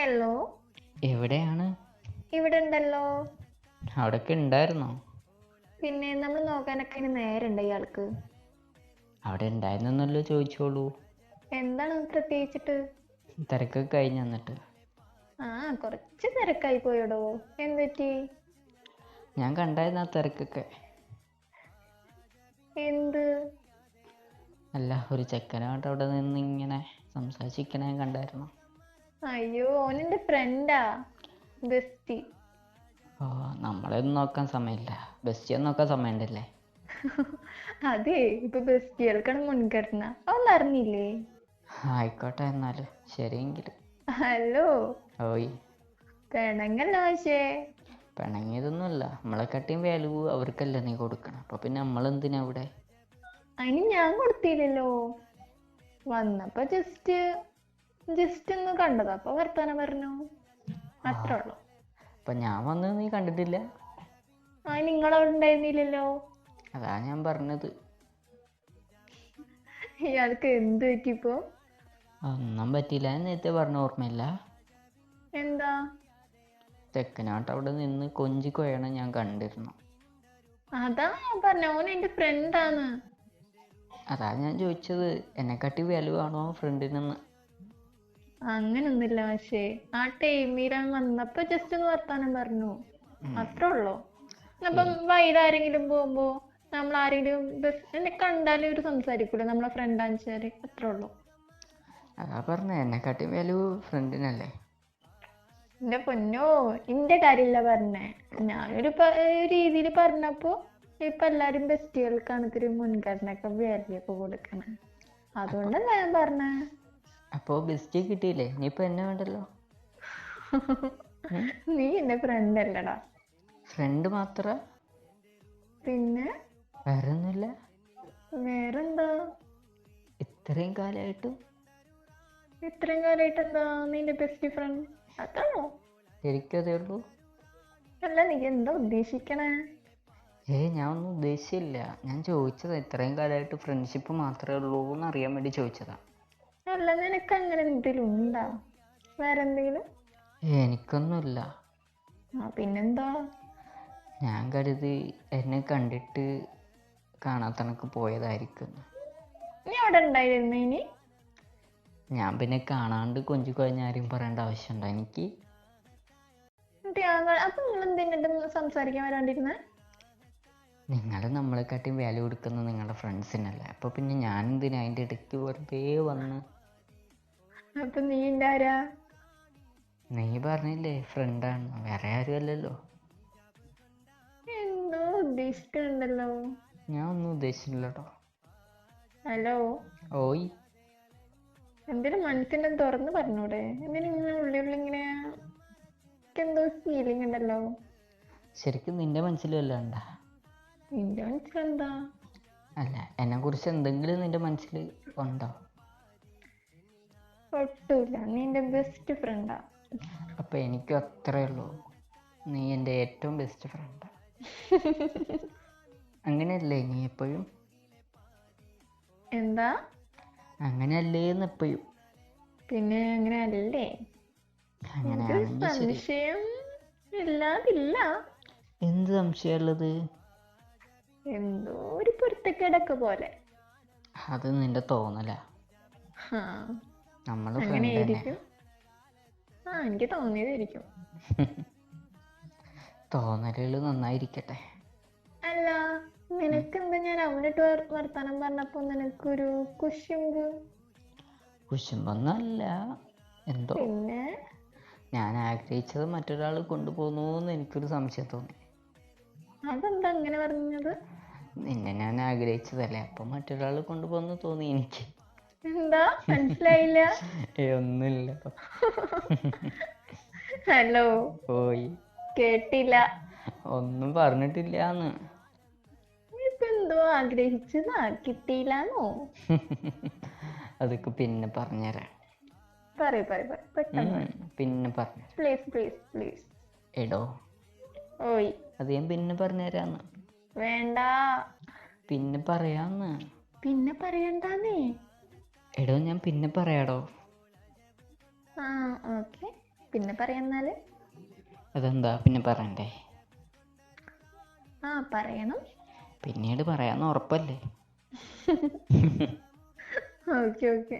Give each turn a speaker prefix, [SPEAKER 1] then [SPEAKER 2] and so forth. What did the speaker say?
[SPEAKER 1] Hello.
[SPEAKER 2] എവിടെയാണ്?
[SPEAKER 1] ഇവിടെ ഉണ്ടല്ലോ
[SPEAKER 2] അവിടൊക്കെ ഉണ്ടായിരുന്നോ?
[SPEAKER 1] പിന്നെ നമ്മൾ നോക്കാനൊക്കെ ഇനി നേരണ്ട ഇയാൾക്ക്?
[SPEAKER 2] അവിടെ ഉണ്ടായിരുന്നല്ലോ ചോദിച്ചോളൂ.
[SPEAKER 1] എന്താണ് പ്രത്യേകിച്ചിട്ട്?
[SPEAKER 2] തിരക്കൊക്കെ കഴിഞ്ഞ് വന്നിട്ട്
[SPEAKER 1] ആ കുറച്ച് തിരക്കായി പോയടോ. എന്തുപറ്റി?
[SPEAKER 2] ഞാൻ കണ്ടായിരുന്നു ആ തിരക്കൊക്കെ.
[SPEAKER 1] എന്ത്?
[SPEAKER 2] അല്ല ഒരു ചെക്കനായിട്ട് അവിടെ നിന്ന് ഇങ്ങനെ സംസാരിച്ചിരിക്കണേ കണ്ടായിരുന്നു.
[SPEAKER 1] അയ്യോ ഓനെന്റെ ഫ്രണ്ടാ ബെസ്റ്റി.
[SPEAKER 2] ഓ നമ്മളെയൊന്നും നോക്കാൻ സമയമില്ല. ബെസ്റ്റിയൊന്നും നോക്കാൻ സമയമുണ്ടല്ലേ?
[SPEAKER 1] അതെ ഇപ്പൊ ബെസ്റ്റികൾക്കാണ് മുൻഗണന. ഒന്നും അറിഞ്ഞില്ലേ?
[SPEAKER 2] ആയിക്കോട്ടെ ശരി ശരിയെങ്കിൽ.
[SPEAKER 1] ഹലോ.
[SPEAKER 2] ഓയ്.
[SPEAKER 1] പിണങ്ങല്ലോ പക്ഷേ
[SPEAKER 2] നമ്മളെ കാട്ടിയും വാല്യൂ അവർക്കല്ല നീ കൊടുക്കണം. അപ്പൊ പിന്നെ നമ്മൾ എന്തിനാ അവിടെ
[SPEAKER 1] അതിന് ഞാൻ കൊടുത്തില്ലല്ലോ. വന്നപ്പോ ജസ്റ്റ് ജസ്റ്റ് ഒന്ന് കണ്ടതാ. അപ്പൊ വർത്താനം പറഞ്ഞു. അത്രേ ഉള്ളു
[SPEAKER 2] അപ്പൊ ഞാൻ വന്നത് നീ കണ്ടിട്ടില്ല?
[SPEAKER 1] ആ നിങ്ങളവിടെ ഉണ്ടായിരുന്നില്ലല്ലോ
[SPEAKER 2] അതാ ഞാൻ പറഞ്ഞത്.
[SPEAKER 1] ഇയാൾക്ക് എന്ത് പറ്റിപ്പോ?
[SPEAKER 2] ഒന്നും പറ്റിയില്ല. ഞാൻ നേരത്തെ പറഞ്ഞ ഓർമ്മയില്ല.
[SPEAKER 1] എന്താ?
[SPEAKER 2] തെക്കനാട്ട് അവിടെ നിന്ന് കൊഞ്ചി കൊയണ ഞാൻ കണ്ടിരുന്നു.
[SPEAKER 1] അതാ ഞാൻ പറഞ്ഞ. ഓൻ എന്റെ ഫ്രണ്ടാണ്
[SPEAKER 2] അതാ ഞാൻ ചോദിച്ചത്. എന്നെക്കാട്ടി വാല്യൂ ആണോ ഫ്രണ്ടിനെന്ന്
[SPEAKER 1] അങ്ങനൊന്നുമില്ല പക്ഷേ ആ ടൈമിൽ വന്നപ്പോ ജസ്റ്റ് ഒന്ന് വർത്താനം പറഞ്ഞു. അത്രേ ഉള്ളൂ. അപ്പം വൈകാരെങ്കിലും പോകുമ്പോ നമ്മൾ ആരെങ്കിലും ബസ് എന്നെ കണ്ടാലും ഒരു സംസാരിക്കൂല. നമ്മളെ ഫ്രണ്ട് വെച്ചാൽ അത്രേ ഉള്ളൂ.
[SPEAKER 2] അതാ പറഞ്ഞ. എന്നെക്കാട്ടി വാല്യൂ ഫ്രണ്ടിനല്ലേ
[SPEAKER 1] എന്റെ പൊന്നോ എന്റെ കാര്യമില്ല പറഞ്ഞേ. ഞാനൊരു രീതിയിൽ പറഞ്ഞപ്പോ ഇപ്പൊ എല്ലാരും ബെസ്റ്റുകൾക്കാണ് ഇത്തിരി മുൻഗണന ഒക്കെ വാല്യൂ ഒക്കെ കൊടുക്കണേ. അതുകൊണ്ടല്ല ഞാൻ പറഞ്ഞേ.
[SPEAKER 2] അപ്പോൾ ബെസ്റ്റ് കിട്ടിയില്ലേ? ഇനിയിപ്പോൾ എന്നെ വേണ്ടല്ലോ?
[SPEAKER 1] നീ എന്റെ ഫ്രണ്ട് അല്ലടാ.
[SPEAKER 2] ഫ്രണ്ട് മാത്ര?
[SPEAKER 1] പിന്നെ?
[SPEAKER 2] വേറെ ഒന്നുമില്ല
[SPEAKER 1] വേറെന്താ?
[SPEAKER 2] ഇത്രയും കാലമായിട്ടും
[SPEAKER 1] ഇത്രയും കാലമായിട്ട് എന്താ നിന്റെ ബെസ്റ്റ് ഫ്രണ്ട് അതാണോ?
[SPEAKER 2] എനിക്കതേ ഉള്ളൂ.
[SPEAKER 1] അല്ല നീ എന്താ ഉദ്ദേശിക്കണേ?
[SPEAKER 2] ഏയ് ഞാൻ ഒന്നും ഉദ്ദേശിച്ചില്ല. ഞാൻ ചോദിച്ചതാ ഇത്രയും കാലമായിട്ട് ഫ്രണ്ട്ഷിപ്പ് മാത്രമേ ഉള്ളൂ എന്ന് അറിയാൻ വേണ്ടി ചോദിച്ചതാ.
[SPEAKER 1] അല്ല നിനക്ക് അങ്ങനെ എന്തെങ്കിലും ഉണ്ടോ? വേറെ എന്തെങ്കിലും
[SPEAKER 2] എനിക്കൊന്നുമില്ല.
[SPEAKER 1] ആ പിന്നെന്താ?
[SPEAKER 2] ഞാൻ കരുതി എന്നെ കണ്ടിട്ട് കാണാത്തണക്ക് പോയതായിരിക്കും.
[SPEAKER 1] നീ അവിടെ ഉണ്ടായിരുന്നു ഇനി?
[SPEAKER 2] ഞാൻ പിന്നെ കാണാണ്ട് കൊഞ്ചു കഴിഞ്ഞ ആരും പറയേണ്ട ആവശ്യമുണ്ടോ എനിക്ക്?
[SPEAKER 1] അപ്പൊ നിങ്ങൾ എന്തിനും സംസാരിക്കാൻ വരാണ്ടിരുന്നേ?
[SPEAKER 2] നിങ്ങൾ നമ്മളെക്കാട്ടിയും വാല്യൂ കൊടുക്കുന്നത് നിങ്ങളുടെ ഫ്രണ്ട്സിനല്ലേ അപ്പോൾ പിന്നെ ഞാൻ എന്തിനാ അതിന്റെ ഇടയ്ക്ക് വെറുതെ വന്ന്?
[SPEAKER 1] അപ്പൊ നീ ഉണ്ടാരാ
[SPEAKER 2] നീ പറഞ്ഞില്ലേ ഫ്രണ്ടാണ് വേറെ ആരും അല്ലല്ലോ.
[SPEAKER 1] എന്തോ ഉദ്ദേശിക്കണ്ടല്ലോ
[SPEAKER 2] ഞാൻ ഒന്നും ഉദ്ദേശിച്ചില്ലട്ടോ
[SPEAKER 1] ഹലോ?
[SPEAKER 2] ഓയ്.
[SPEAKER 1] എന്തിനും മനസ്സിന്റെ തുറന്ന് പറഞ്ഞൂടെ? എന്തിനും ഇങ്ങനെ ഉള്ളി ഉള്ളി ഇങ്ങനെ എന്തോ ഫീലിംഗ് ഉണ്ടല്ലോ.
[SPEAKER 2] ശരിക്കും നിന്റെ മനസ്സിൽ വല്ലണ്ട
[SPEAKER 1] നിന്റെ മനസ്സിലെന്താ?
[SPEAKER 2] അല്ല എന്നെക്കുറിച്ച് എന്തെങ്കിലും നിന്റെ മനസ്സിൽ ഉണ്ടോ?
[SPEAKER 1] ഒട്ടുമില്ല. നീ എന്റെ ബെസ്റ്റ് ഫ്രണ്ടാ
[SPEAKER 2] അപ്പൊ എനിക്കും അത്രേ ഉള്ളൂ. നീ എന്റെ ഏറ്റവും ബെസ്റ്റ് ഫ്രണ്ടാ അങ്ങനെയല്ലേ നീ എപ്പോഴും?
[SPEAKER 1] എന്താ?
[SPEAKER 2] അങ്ങനെയല്ലേ എന്ന് എപ്പോഴും.
[SPEAKER 1] പിന്നെ അങ്ങനെ അല്ലേ
[SPEAKER 2] അങ്ങനെയാണെങ്കിൽ ശരി
[SPEAKER 1] സംശയം ഇല്ലാതില്ല.
[SPEAKER 2] എന്ത് സംശയമുള്ളത്?
[SPEAKER 1] എന്തോ ഒരു പൊരുത്തക്കേടൊക്കെ പോലെ.
[SPEAKER 2] അത് നിന്റെ തോന്നല. ഫ്രണ്ട്
[SPEAKER 1] ആ എനിക്ക് തോന്നിയതായിരിക്കും.
[SPEAKER 2] തോന്നലുകൾ നന്നായിരിക്കട്ടെ.
[SPEAKER 1] അല്ല നിനക്കെന്താ ഞാൻ അവനിട്ട് വർ- വർത്താനം പറഞ്ഞപ്പോ നിനക്കൊരു കുശുമ്പ്?
[SPEAKER 2] കുശുമ്പൊന്നല്ല എന്തോ?
[SPEAKER 1] പിന്നെ?
[SPEAKER 2] ഞാൻ ആഗ്രഹിച്ചത് മറ്റൊരാൾ കൊണ്ടുപോകുന്നു എന്ന് എനിക്കൊരു സംശയം തോന്നി.
[SPEAKER 1] അതെന്താ അങ്ങനെ പറഞ്ഞത്?
[SPEAKER 2] നിന്നെ ഞാൻ ആഗ്രഹിച്ചതല്ലേ? അപ്പം മറ്റൊരാൾ കൊണ്ടുപോകുന്നു തോന്നി എനിക്ക്.
[SPEAKER 1] എന്താ? മനസ്സിലായില്ല.
[SPEAKER 2] ഏ ഒന്നുമില്ല
[SPEAKER 1] ഹലോ.
[SPEAKER 2] പോയി.
[SPEAKER 1] കേട്ടില്ല.
[SPEAKER 2] ഒന്നും
[SPEAKER 1] എന്തോ ആഗ്രഹിച്ചതാ? കിട്ടിയില്ലാന്നോ?
[SPEAKER 2] അതൊക്കെ പിന്നെ പറഞ്ഞുതരാം
[SPEAKER 1] പറയ് പറയ് പറയ്. പെട്ടെന്ന്
[SPEAKER 2] പിന്നെ പറഞ്ഞു
[SPEAKER 1] പ്ലീസ് പ്ലീസ് പ്ലീസ്
[SPEAKER 2] എടോ.
[SPEAKER 1] ഓയ്.
[SPEAKER 2] അത് ഞാൻ പിന്നെ പറഞ്ഞുതരാന്ന്
[SPEAKER 1] വേണ്ട.
[SPEAKER 2] പിന്നെ പറയാന്ന്.
[SPEAKER 1] പിന്നെ പറയണ്ടാന്നേ.
[SPEAKER 2] എടോ ഞാൻ പിന്നെ പറയാടോ?
[SPEAKER 1] ആ ഓക്കെ. പിന്നെ പറയാന്നാൽ.
[SPEAKER 2] അതെന്താ? പിന്നെ പറയണ്ടേ?
[SPEAKER 1] ആ പറയണം.
[SPEAKER 2] പിന്നീട് പറയാന്ന് ഉറപ്പല്ലേ?
[SPEAKER 1] Okay okay.